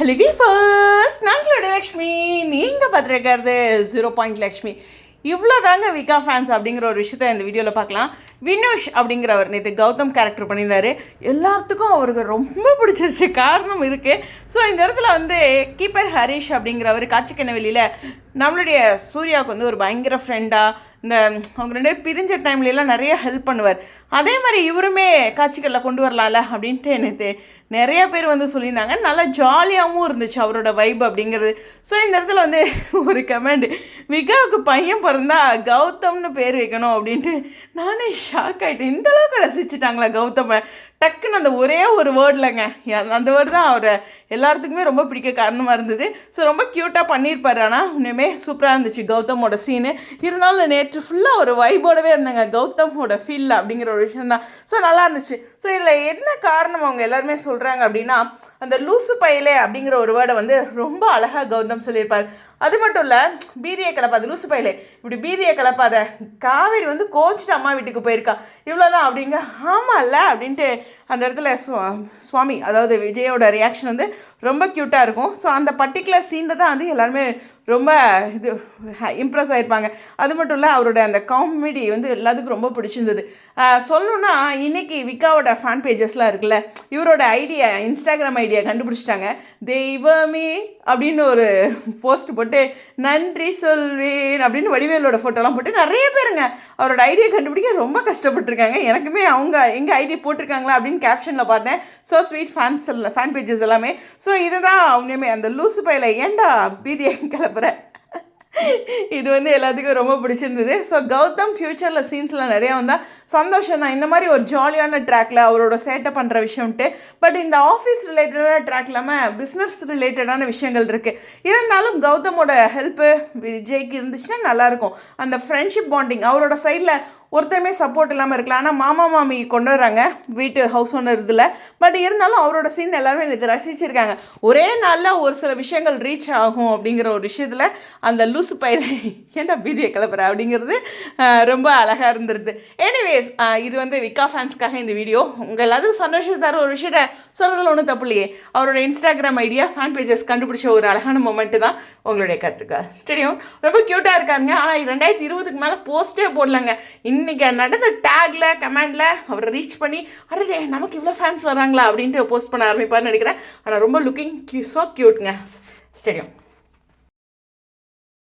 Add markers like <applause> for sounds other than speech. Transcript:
Hello வீஃபர்ஸ் நாங்களோட Lakshmi நீங்கள் பார்த்துருக்கிறது zero point Lakshmi இவ்வளோ தாங்க விகா ஃபேன்ஸ் அப்படிங்கிற ஒரு விஷயத்த இந்த வீடியோவில் பார்க்கலாம். வினோஷ் அப்படிங்கிறவர் நேற்று கௌதம் கேரக்டர் பண்ணியிருந்தாரு. எல்லாத்துக்கும் அவருக்கு ரொம்ப பிடிச்சிருச்சு. காரணம் இருக்குது ஸோ இந்த இடத்துல வந்து கீப்பர் ஹரிஷ் அப்படிங்கிறவர் காட்சிக்கண்ண வெளியில் நம்மளுடைய சூர்யாவுக்கு வந்து ஒரு பயங்கர ஃப்ரெண்டாக இந்த அவங்க ரெண்டு பேரும் பிரிஞ்ச டைம்லலாம் நிறைய ஹெல்ப் பண்ணுவார். அதே மாதிரி இவருமே காட்சிகளில் கொண்டு வரலாம்ல அப்படின்ட்டு எனக்கு நிறைய பேர் வந்து சொல்லியிருந்தாங்க. நல்லா ஜாலியாகவும் இருந்துச்சு அவரோட வைப் அப்படிங்கிறது. ஸோ இந்த இடத்துல வந்து <laughs> ஒரு கமெண்ட் விகாவுக்கு பையன் பிறந்தா கௌதம்னு பேர் வைக்கணும் அப்படின்ட்டு நானே ஷாக் ஆகிட்டேன் இந்தளவுக்கு ரசிச்சுட்டாங்களா கௌதமை? டக்குன்னு அந்த ஒரே ஒரு வேர்டில்ங்க அந்த வேர்டு தான் அவரை எல்லாத்துக்குமே ரொம்ப பிடிக்க காரணமாக இருந்தது. ஸோ ரொம்ப க்யூட்டாக பண்ணியிருப்பாரு. ஆனால் இன்னுமே சூப்பராக இருந்துச்சு கௌதமோட சீனு இருந்தாலும் நேற்று ஃபுல்லாக ஒரு வைபோடவே இருந்தாங்க. கௌதமோட ஃபீல் அப்படிங்கிற ஒரு விஷயம் தான் ஸோ நல்லா இருந்துச்சு. ஸோ இதில் என்ன காரணம்? அவங்க எல்லாருமே சொல்கிறாங்க அப்படின்னா அந்த லூசு பயலே அப்படிங்கிற ஒரு வேர்டை வந்து ரொம்ப அழகாக கௌதம் சொல்லியிருப்பார். அது மட்டும் இல்லை பீதியை கலப்பாது லூசு பயிலே. இப்படி பீதியை கலப்பாத காவேரி வந்து கோச்சிட்டு அம்மா வீட்டுக்கு போயிருக்கா. இவ்வளோதான் அப்படிங்க ஆமாம்ல அப்படின்ட்டு அந்த இடத்துல சுவா சுவாமி அதாவது விஜயோட ரியாக்ஷன் வந்து ரொம்ப க்யூட்டாக இருக்கும். ஸோ அந்த பர்டிகுலர் சீனில் தான் வந்து எல்லாருமே ரொம்ப இது இம்ப்ரெஸ் ஆகிருப்பாங்க அது மட்டும் இல்லை அவரோட அந்த காமெடி வந்து எல்லாத்துக்கும் ரொம்ப பிடிச்சிருந்தது. சொல்லணுன்னா இன்றைக்கி விக்காவோட ஃபேன் பேஜஸ்லாம் இருக்குல்ல இவரோட ஐடியா இன்ஸ்டாகிராம் ஐடியா கண்டுபிடிச்சிட்டாங்க. தெய்வமே அப்படின்னு ஒரு போஸ்ட் போட்டு நன்றி சொல்வேன் அப்படின்னு வடிவேலோட ஃபோட்டோலாம் போட்டு நிறைய பேருங்க. அவரோட ஐடியை கண்டுபிடிக்க ரொம்ப கஷ்டப்பட்டிருக்காங்க. எனக்குமே அவங்க எங்கள் ஐடியா போட்டிருக்காங்களா அப்படின்னு கேப்ஷனில் பார்த்தேன். So sweet fans fan pages எல்லாமே. ஸோ இதுதான் உண்மையுமே அந்த லூசு பையில ஏன்டா பீதியை கிளப்புற? இது வந்து எல்லாத்துக்கும் ரொம்ப பிடிச்சிருந்தது. ஸோ கௌதம் ஃப்யூச்சரில் சீன்ஸ்லாம் நிறையா வந்தால் சந்தோஷம் தான் இந்த மாதிரி ஒரு ஜாலியான ட்ராக்ல அவரோட சேட்டை பண்ணுற விஷயம்ட்டு பட் இந்த ஆஃபீஸ் ரிலேட்டடான ட்ராக் இல்லாமல் பிஸ்னஸ் ரிலேட்டடான விஷயங்கள் இருக்குது இருந்தாலும் கௌதமோட ஹெல்ப்பு விஜய்க்கு இருந்துச்சுன்னா நல்லாயிருக்கும். அந்த ஃப்ரெண்ட்ஷிப் பாண்டிங் அவரோட சைடில் ஒருத்தருமே சப்போர்ட் இல்லாமல் இருக்கலாம். ஆனால் மாமா மாமி கொண்டு வராங்க. வீட்டு ஹவுஸ் ஓனர் இதில். பட் இருந்தாலும் அவரோட சீன் எல்லாருமே இது ரசிச்சிருக்காங்க. ஒரே நாளில் ஒரு சில விஷயங்கள் ரீச் ஆகும் அப்படிங்கிற ஒரு விஷயத்தில் அந்த லூசு பயில ஏன்டா பீதியை கிளப்புற அப்படிங்கிறது ரொம்ப அழகாக இருந்துருது. எனிவேஸ் uh, இது வந்து விக்கா ஃபேன்ஸ்க்காக இந்த வீடியோ உங்கள் எல்லாத்துக்கும் சந்தோஷத்தை தர ஒரு விஷயத்த சொல்கிறதுல ஒன்றும் தப்பு இல்லையே. அவரோட இன்ஸ்டாகிராம் ஐடியா ஃபேன் பேஜஸ் கண்டுபிடிச்ச ஒரு அழகான மொமெண்ட்டு தான் உங்களுடைய கருத்துக்கா ஸ்டேடியம் ரொம்ப க்யூட்டாக இருக்காருங்க. ஆனால் ரெண்டாயிரத்தி இருபதுக்கு மேலே போஸ்ட்டே போடலாங்க. இன்னைக்கு நடந்த டேக்ல கமெண்டில் அவரை ரீச் பண்ணி அரே நமக்கு இவ்வளோ ஃபேன்ஸ் வராங்களா அப்படின்ட்டு போஸ்ட் பண்ண ஆரம்பிப்பார்னு நினைக்கிறேன். ஆனால் ரொம்ப லுக்கிங் ஸோ க்யூட்ங்க ஸ்டேடியம்